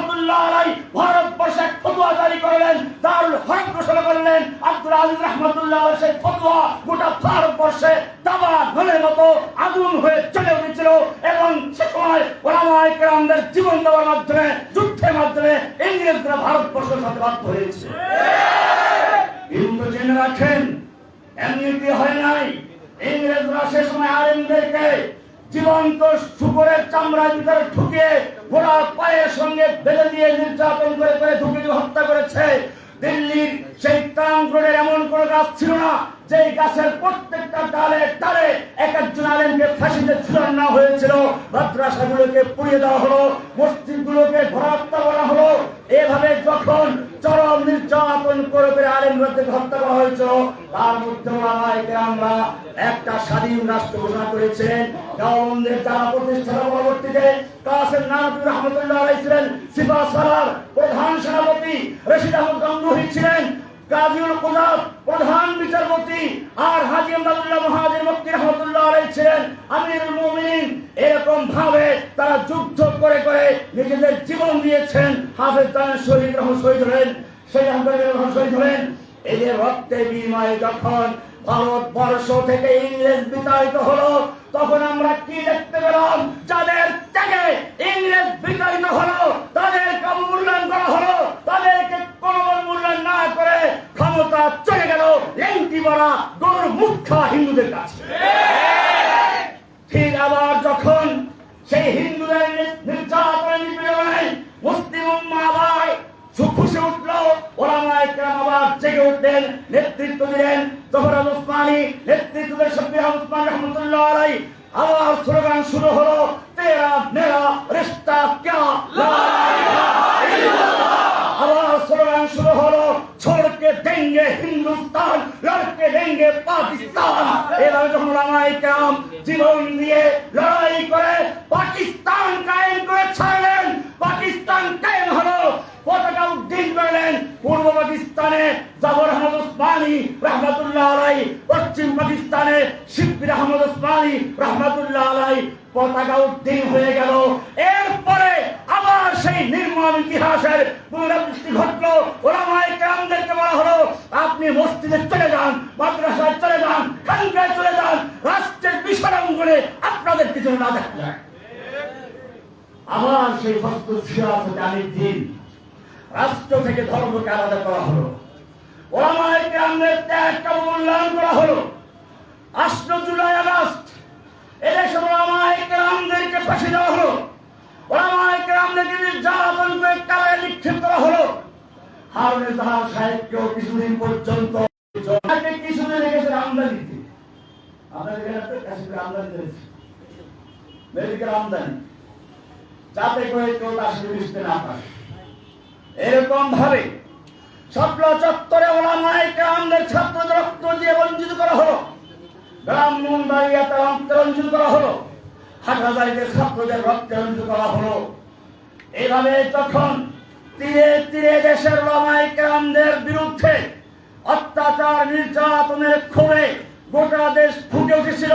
রহমতুল্লাহ আলাই, ভারতবর্ষে এক ফতুয়া জারি করলেন, দারুল হক ঘোষণা করলেন, আব্দুল আজিজ রহমতুল্লাহ সেই ফতুয়া গোটা ভারতবর্ষে দাবা ধনের মতো আগুন হয়ে চলে উঠেছিল এবং সে সময় ওলামায়ে কেরামদের জীবন দেওয়ার মাধ্যমে, যুদ্ধের মাধ্যমে ইংরেজরা ভারতবর্ষের সাথে বাধ্য হয়েছে। কিন্তু জেনে রাখেন, এমনিতে হয় নাই, ইংরেজরা সে সময় আলেমদেরকে জীবন্ত শুকরের চামড়ার ভিতরে ঢুকে ঘোড়ার পায়ের সঙ্গে বেঁধে দিয়ে নির্যাতন করে করে ঢুকে হত্যা করেছে। দিল্লির সেই তাঙ্গরের এমন কোন গাছ ছিল না, যেই গাছের প্রত্যেকটা ডালে ডালে এক একজন আলেমকে ফাঁসিতে ঝুলানো হয়েছিল। মাদ্রাসাগুলোকে পুড়িয়ে দেওয়া হলো, মসজিদগুলোকে ঘোরাত্তা করা হলো। এভাবে যখন চরম নির্যাতন করে করে আলেমদেরকে হত্যা করা হয়েছিল, তার মধ্যে আমরা একটা স্বাধীন রাষ্ট্র ঘোষণা করেছেন গাওবন্দের যারা প্রতিষ্ঠাতা পরবর্তীতে কাসেম নানাতুর রহমতুল্লাহ ছিলেন, সিফা সালার প্রধান সেনাপতি রশিদ আহমদ গঙ্গুহি ছিলেন। কাজীউল কুজাব প্রধান বিচারপতি আর হাজি আহমদুল্লাহ মহাজির মুফতি রহমতুল্লাহ আলাইহি ছিলেন। আমিরুল মুমিনিন, এরকম ভাবে তারা যুদ্ধ করে করে নিজেদের জীবন দিয়েছেন। হাফেজ তান শহীদ রহমান শহীদ হলেন সেই আহমদুল্লাহ রহমান শহীদ হলেন। এদের রক্তের বিনিময়ে যখন ভারতবর্ষ থেকে ইংরেজ বিতাড়িত হলো, তখন আমরা কি দেখতে পেলাম? যাদের থেকে ইংরেজ বিতাড়িত হলো তাদের কাবু মূল্যায়ন করা হলো তাদেরকে কোনো মূল্যায়ন না করে ক্ষমতা চলে গেল লেংটি বড়া গরুর মুখ খাওয়া হিন্দুদের কাছে ঠিক আবার যখন সেই হিন্দুদের নি- নির্যাতনের নিপীড়নে মুসলিম উম্মাহ আবার সুখুশে উঠলো ওলামায়ে কেরাম আবার জেগে উঠলেন নেতৃত্ব দিলেন জহরাল ওসমানী নেতৃত্ব দিলেন শব্বির ওসমান রহমতুল্লাহ আলাই আবার স্লোগান শুরু হলো তেরা মেরা রিশতা ক্যা লা ইলাহা ইল্লাল্লাহ। আবার স্লোগান শুরু হলো छोड़ के देंगे हिंदुस्तान लड़के देंगे पाकिस्तान যখন কেরাম জীবন দিয়ে লড়াই করে, পাকিস্তান কায়েম করে ছাড়লেন। পাকিস্তান কায়েম হলো। পতাকা উদ্দিন করলেন পূর্ব পাকিস্তানে জাফর আহমদ ওসমানী রহমতুল্লাহ আলাই, পশ্চিম পাকিস্তানে শিব্বির আহমদ ওসমানী রহমতুল্লাহ আলাই। পতাকা উদ্দিন হয়ে গেল। এরপরে নির্মম ইতিহাসের পুনরাবৃত্তি ঘটলো। ওলামায়ে কেরামদেরকে বলা হলো, আপনি মসজিদে চলে যান, মাদ্রাসায় চলে যান, খানকায় চলে যান, রাষ্ট্রের বিষয়াঙ্গনে আপনাদের কিছু না দেখা। যায় আবার সেই ফস্তুর সিরাত জানির দিন রাষ্ট্র থেকে ধর্মকে আলাদা করা হলো। ওলামায়ে কেরামদের ত্যাগকে মূল্যায়ন করা হলো। আসলো জুলাই আগস্ট এদেশে ওলামায়ে কেরামদেরকে ফাঁসি দেওয়া হলো। ওলামায়ে কেরামদেরকে নির্যাতন করে কারায় নিক্ষেপ করা হলো হারুন তাহার সাহেবকেও কিছুদিন পর্যন্ত কিছুদিন রেখেছে আমদানিতে আপনাদের এখানে আমদানি করে হলো। ব্রাহ্মণ বাড়িয়াতে ছাত্রদের রক্তে রঞ্জিত করা হলো। এভাবে তখন তীরে তীরে দেশের ওলামায়ে বিরুদ্ধে অত্যাচার নির্যাতনের ক্ষোভে গোটা দেশ ফুটে উঠেছিল।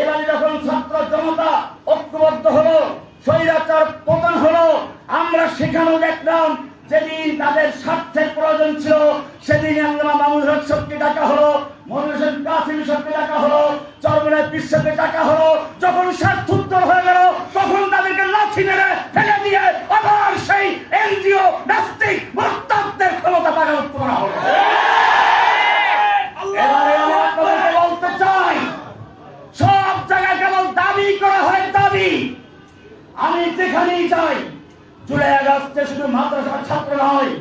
এবারে যখন ছাত্র জনতা ঐক্যবদ্ধ হলো, স্বৈরাচার পতন হলো, আমরা সেখানেও দেখলাম যেদিন তাদের স্বার্থের প্রয়োজন ছিল, সেদিন আমরা মামুন হক শক্তি ডাকা হলো মনুর হোসেন কাসিম শক্তি ডাকা হলো চরমনের বিশ্বকে ডাকা হলো। যখন স্বার্থ উত্তর হয়ে গেল, তখন তাদেরকে লাঠি মেরে ফেলে দিয়ে আবার সেই এনজিও নাস্তিক মোত্তাদের ক্ষমতা বাগানত করা হলো এবারে আমি আপনাদেরকে বলতে চাই সব জায়গায় কেবল দাবি করা হয় দাবি আমি যেখানেই যাই জুলাই আগস্টে শুধু মাদ্রাসার ছাত্র নয়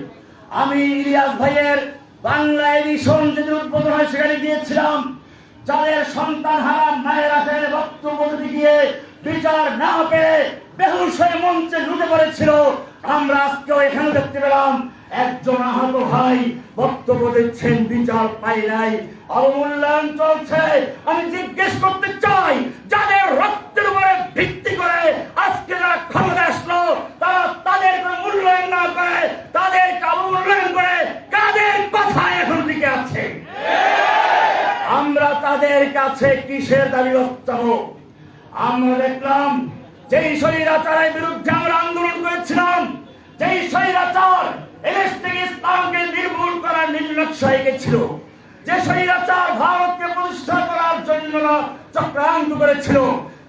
আমি ইলিয়াস ভাইয়ের বাংলা এডিশন যেদিন উদ্বোধন হয় সেখানে গিয়েছিলাম যাদের সন্তান হারা মায়ের আছেন বক্তব্য দিতে গিয়ে বিচার না পেয়ে বেহুশ হয়ে মঞ্চে লুটে পড়েছিল আমরা আজকেও এখানে দেখতে পেলাম একজন আহত ভাই বক্তব্য দিচ্ছেন, বিচার পাই নাই। অবমূল্যায়ন চলছে। আমি জিজ্ঞেস করতে চাই, যাদের রক্তের উপরে ভিত্তি করে আজকে যারা ক্ষমতা আসলো, তারা তাদের মূল্যায়ন না করে তাদের কাবু মূল্যায়ন করে কাদের কথায় এখন দিকে আছে? আমরা তাদের কাছে কিসের দাবি যাব আমরা দেখলাম, যেই শরীরাচারের বিরুদ্ধে আমরা আন্দোলন করেছিলাম যেই স্বৈরাচার এদেশ থেকে ইসলামকে নির্মূল করার নির্লক্ষ্য ছিল, যে স্বৈরাচার ভারতকে প্রতিষ্ঠা করার জন্য চক্রান্ত করেছিল,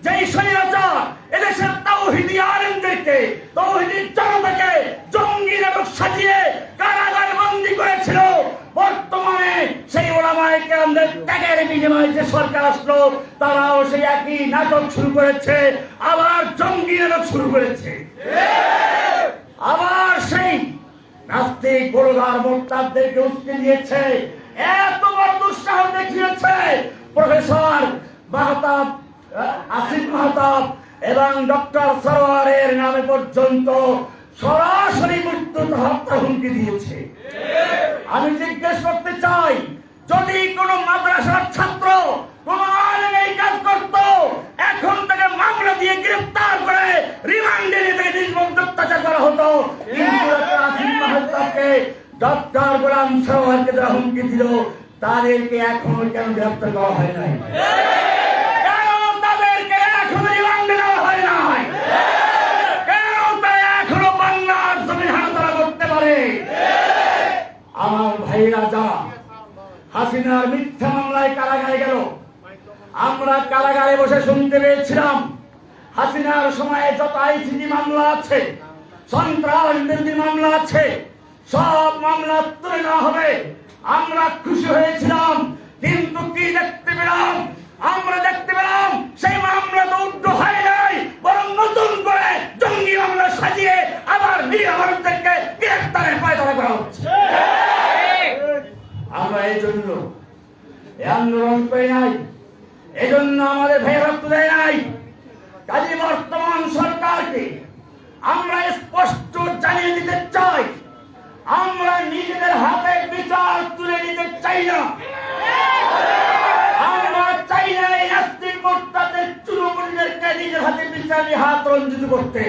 যেই স্বৈরাচার এদেশের তৌহিদি আলেমদেরকে, তৌহিদি জনতাকে জঙ্গি নাটক সাজিয়ে কারাগারে বন্দী করেছিল। বর্তমানে সেই ওলামায় কেরামদের ত্যাগের বিনিময়ে যে সরকার আসলো, তারাও সেই একই নাটক শুরু করেছে, আবার জঙ্গি নাটক শুরু করেছে। আবার সেই নাস্তিক, বড়দার মোর্তাদেরকে উস্কে দিয়েছে। এত বড় দুঃসাহস দেখিয়েছে প্রফেসর মাহতাব আসিফ মাহতাব এবং ডক্টর সরোয়ারের নামে পর্যন্ত সরাসরি মৃত্যু হত্যা হুমকি দিয়েছে। আমি জিজ্ঞেস করতে চাই, যদি কোনো মাদ্রাসার ছাত্র কোন এই কাজ করত। এখন তাকে মামলা দিয়ে গ্রেফতার করে রিমান্ডে নিয়ে তাকে নির্মম অত্যাচার করা হতো। ডক্টর গোলাম সরোয়ারকে যারা হুমকি দিল, তাদেরকে এখনও কেন গ্রেফতার করা হয় নাই? আমার ভাইরা যা, হাসিনার মিথ্যা মামলায় কারাগারে গেল। আমরা কারাগারে বসে শুনতে পেয়েছিলাম হাসিনার সময়ে যত আইসিডি মামলা আছে সন্ত্রাস বিরোধী মামলা আছে সব মামলা তুলে নেওয়া হবে। আমরা খুশি হয়েছিলাম কিন্তু কি দেখতে পেলাম? আমরা দেখতে পেলাম সেই মামলা তো উদ্র হয় নাই বরং নতুন করে জঙ্গি মামলা সাজিয়ে আবার নিরীহ মানুষদেরকে গ্রেফতারের পায়তারা করা হচ্ছে। আমরা এই জন্য এই আন্দোলন করে নাই এই জন্য আমাদের ভাই রক্ত দেয় নাই। কাজী বর্তমান সরকারকে আমরা স্পষ্ট জানিয়ে দিতে চাই, আমরা নিজেদের হাতে বিচার তুলে নিতে চাই না। আমরা চাই না এই নাস্তিক মোর্তাদের নিজের হাতে বিচার হাত রঞ্জিত করতে।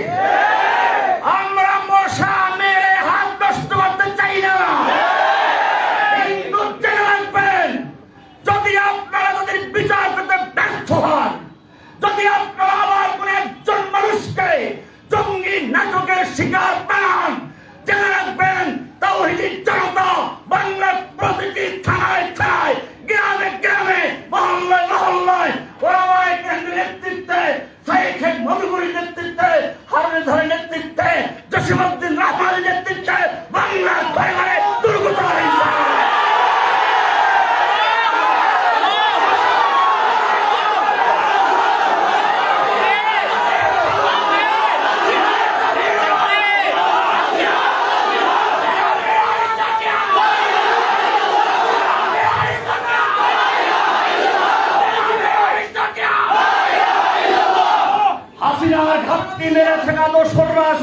মেরে থাকা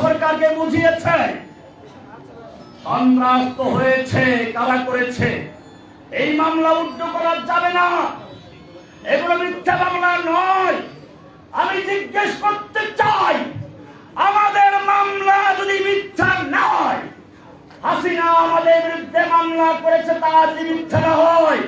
সরকারকে বুঝিয়েছে। সন্ত্রাস হয়েছে, কারা করেছে? এই মামলা উদ্ধ করা যাবে না। এগুলো মিথ্যা মামলা নয়। আমি জিজ্ঞেস করতে চাই, আমাদের মামলা যদি মিথ্যা না হয়, হাসিনা আমাদের বিরুদ্ধে মামলা করেছে তা যদি মিথ্যা না হয়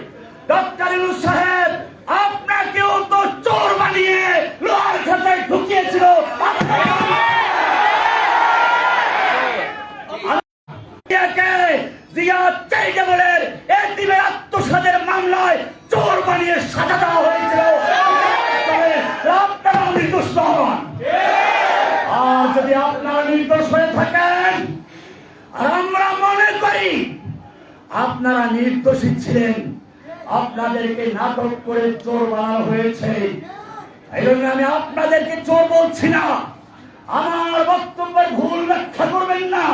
নির্দোষী ছিলেন আপনাদেরকে নাটক করে চোর বানানো হয়েছে। এই জন্য আমি আপনাদেরকে চোর বলছি না। আমার বক্তব্যের ভুল ব্যাখ্যা করবেন না।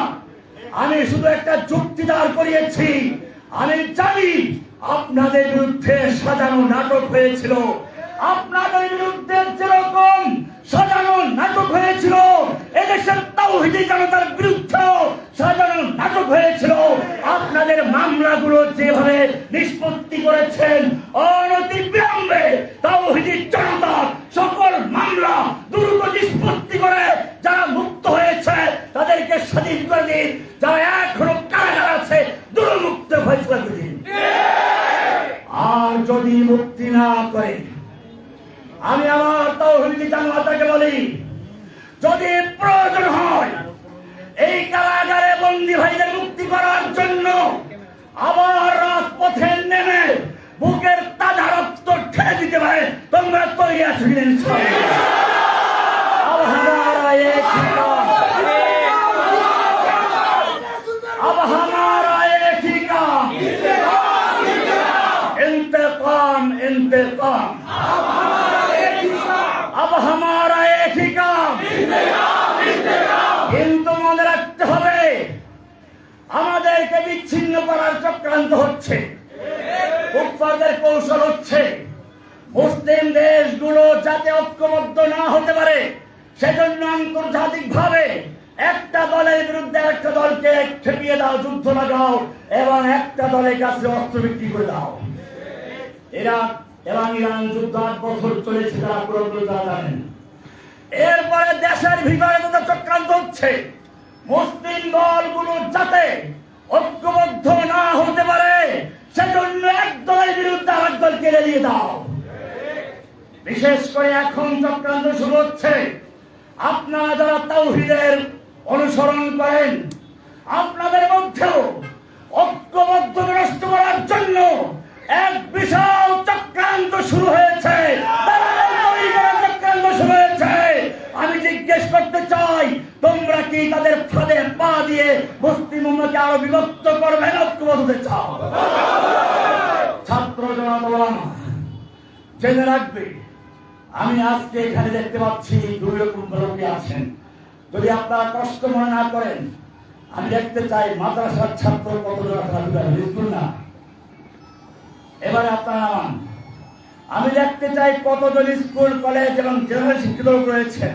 আমি শুধু একটা যুক্তি দাঁড় করিয়েছি। আমি জানি আপনাদের বিরুদ্ধে সাজানো নাটক হয়েছিল। আপনাদের বিরুদ্ধে যেরকম সাজানো নাটক হয়েছিল। এদেশের তাওহিদি জনতার বিরুদ্ধে সাজানো নাটক হয়েছিল। আপনাদের মামলাগুলো যেভাবে নিষ্পত্তি করেছেন অনতি বিলম্বে তাওহিদি জনতা সকল মামলা দ্রুত নিষ্পত্তি করে যারা মুক্ত হয়েছে, তাদেরকে স্বাধীন করে দিন। যারা এখনও কারাগার আছে, দুর্মুক্ত ফয়সলা বলি, যদি প্রয়োজন হয়, এই কারাগারে বন্দী ভাইদের মুক্তি করার জন্য আবার রাজপথে নেমে বুকের তাজা রক্ত ঠেলে দিতে পারে। তোমরা তৈরি আছো কিনা বিচ্ছিন্ন করার চক্রান্ত হচ্ছে। কুফফারদের কৌশল হচ্ছে। মুসলিম দেশগুলো যাতে ঐক্যবদ্ধ না হতে পারে, সেজন্য আন্তর্জাতিক ভাবে একটা দলের বিরুদ্ধে একটা দলকে খেপিয়ে দাও, যুদ্ধ লাগাও এবং একটা দলের কাছে অস্ত্র বিক্রি করে দাও। ইরাক এবং ইরান যুদ্ধ আট বছর চলেছে, তারা পুরোপুরি তারা জানেন এরপরে দেশের ভিতরে চক্রান্ত হচ্ছে, মুসলিম দলগুলো যাতে ঐক্যবদ্ধ না হতে পারে, সেজন্য এক দলের বিরুদ্ধে আরেক দলকে এড়িয়ে দাও। বিশেষ করে এখন চক্রান্ত শুরু হচ্ছে। আপনারা যারা তাওহিদের অনুসরণ করেন, আপনাদের মধ্যেও ঐক্যবদ্ধ নষ্ট করার জন্য এক বিশাল চক্রান্ত শুরু হয়েছে। কি তাদের ফাঁদে পা দিয়ে মুসলিম আরও বিভক্ত করবে ঐক্যবদ্ধ হতে চাও ছাত্র জেনে রাখবে, আমি আজকে এখানে দেখতে পাচ্ছি দুই রকম লোকে আছেন। যদি আপনারা কষ্ট মনে না করেন, আমি দেখতে চাই মাদ্রাসার ছাত্র কতজন না। এবারে আপনারা আমি দেখতে চাই কতজন স্কুল, কলেজ এবং জেনারেল শিক্ষিত রয়েছেন।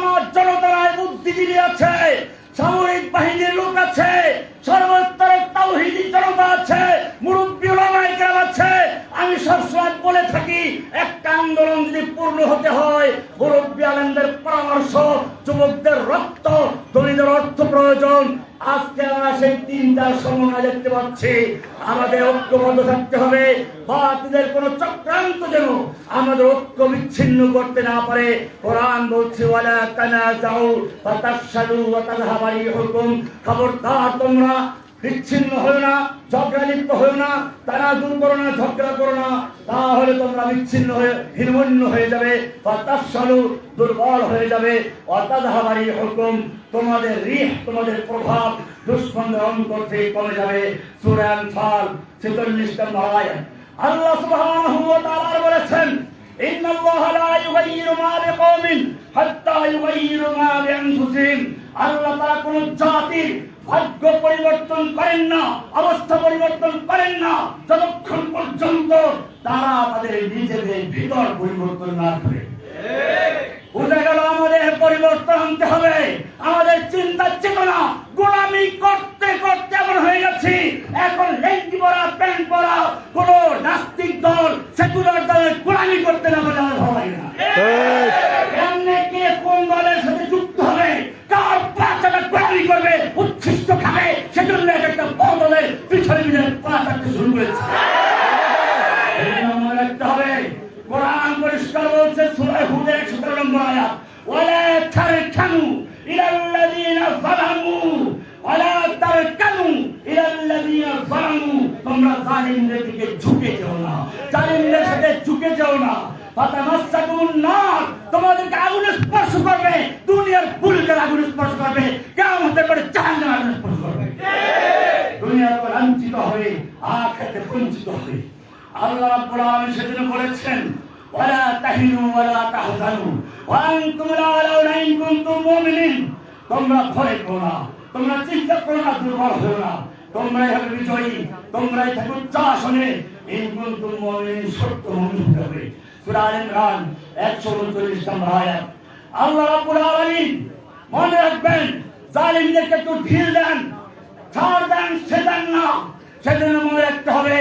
শুধু ওলামা জনতা নয় বুদ্ধিজীবী আছে। সামরিক বাহিনীর সবসময় বলে থাকি, একটা আন্দোলন যদি পূর্ণ হতে হয়, মুরব্বী আলেমদের পরামর্শ, যুবকদের রক্ত দলিতের অর্থ প্রয়োজন। আজকে আমরা সেই তিনটা সমন্বয় দেখতে পাচ্ছি। আমাদের ঐক্যবদ্ধ থাকতে হবে। বাতিলের কোন চক্রান্ত যেন আমাদের ঐক্য বিচ্ছিন্ন করতে না পারে। কোরআন বলছে, ওয়ালা তানাজাউ ফাতাশালু ওয়া তাযহাবা রিহুকুম খবরদার তোমরা বিচ্ছিন্ন হয়ে না, ঝগড়া লিপ্ত হয়ে না, তারা দূর করো না, ঝগড়া করো না, তাহলে তোমরা বিচ্ছিন্ন হয়ে হীনমন্য হয়ে যাবে ফাতাশালু দুর্বল হয়ে যাবে। অতাধাবারি হুকুম, তোমাদের রিহ, তোমাদের প্রভাব দুষ্মন্দের অন্তর থেকে কমে যাবে। সূরা আনফাল 46 নম্বর আল্লাহ সুবহানাহু ওয়া তাআলা বলেছেন, ইন্নাল্লাহা লা ইউগাইয়িরু মা বিকওমিন হাত্তা ইউগাইয়িরু মা বিআনফুসিহিম আল্লাহ তাআলা কোন জাতির ভাগ্য পরিবর্তন করেন না, অবস্থা পরিবর্তন করেন না, যতক্ষণ পর্যন্ত তারা তাদের নিজেদের ভিতর পরিবর্তন না করে। বুঝে গেল আমাদের পরিবর্তন আনতে হবে। আমাদের চিন্তা চেতনা গোলামি করতে করতে এমন হয়ে যাচ্ছি এখন লেঙ্গি পরা, প্যান্ট পরা কোন নাস্তিক দল, সেকুলার দলের গোলামি করতে না চাটতে শুরু করেছে মনে রাখতে হবে কোরআন পরিষ্কার বলছে সূরা হুদের 117 নম্বর আয়াত ওয়ালা তারকানু ইলাল্লাযীনা যালামু ওয়ালা তারকানু ইলাল্লাযীনা যালামু তোমরা জালিমদের দিকে ঝুঁকে যাও না জালিমদের সাথে না ফাতামাসসাকুন নার আগুন স্পর্শ করবে দুনিয়ার বুলকের আগুন স্পর্শ করবে কিয়ামতের পরে জাহান্নামের আগুন স্পর্শ করবে দুনিয়ার লাঞ্ছিত হয়ে, আখিরাতে বঞ্চিত হবে আল্লাহ রাব্বুল আলামিন সেদিন বলেছেন, ওয়ালা তাহিনু ওয়ালা তাহজানু, ওয়া আনতুম আলাউনা ইন কুনতুম মুমিনিন। তোমরা ভয় করো না, তোমরা চিন্তা করো না, দুর্বল হও না। তোমরাই হবে বিজয়ী, তোমরাই থাকো চাষনে ইন কুনতুম মুমিনিন, সত্য মুমিন হবে। সূরা আল ইমরান 139 নম্বর আয়াত। আল্লাহ রাব্বুল আলামিন মনে রাখবেন, জালিমদেরকে একটু ঢিল দেন। ছাড় দেন না। সেজন্য মনে রাখতে হবে,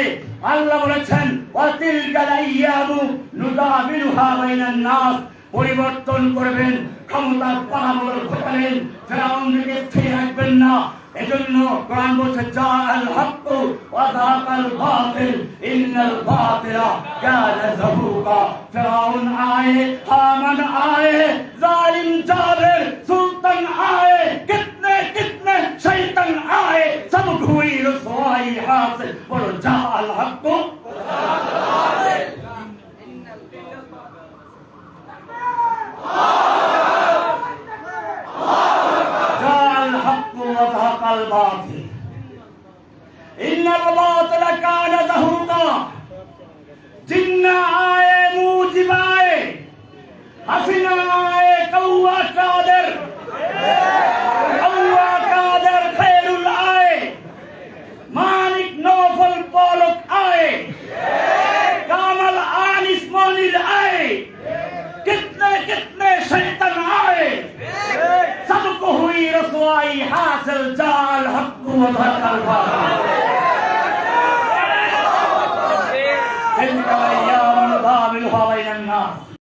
আল্লাহ বলেছেন, অতিল গালাইয়াবু নুদাবিলুহা বাইনান নাস। পরিবর্তন করবেন ক্ষমতার পালাবদল ঘটাবেন ফেরাউনকে স্থির রাখবেন না। এজন্য কোরআন বলছে যা আল হক ওয়া যাকাল বাতিল, ইন্নাল বাতিলা কানা যাহুকা। ফিরাউন আয়ে, হামান আয়ে, জালিম জাবের غير صاي حاصل ورجع الحق جاء الحق وزهق الباطل إن الباطل كان زهوقا جن آئے موجب آئے حسن آئے قوة قادر رفعه رفعي حاس الجال حق وضحك الباطل تلك الايام نضامنها بين الناس